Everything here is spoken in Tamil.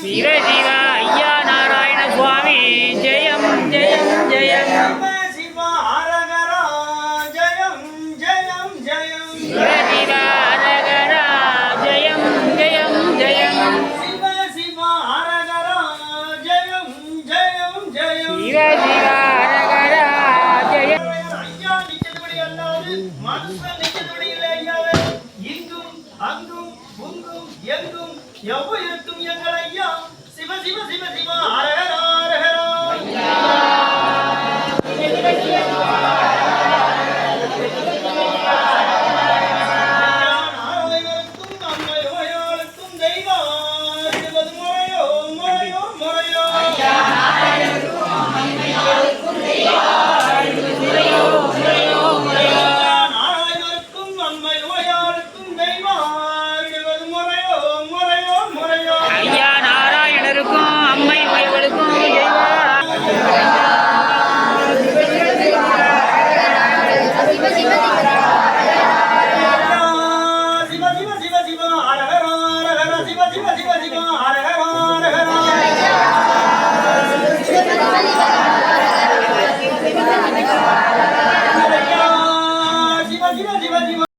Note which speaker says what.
Speaker 1: சிவ சிவா ஐயா நாராயண சுவாமி ஜெயம்
Speaker 2: ஜெயம்
Speaker 1: ஜெயம். மனுஷன் நிச்சயத்துடைய ஐயாவே. எங்கும் எவ்வளவு இருக்கும் எங்கள் ஐயா. சிவ சிவ சிவ दिख रहा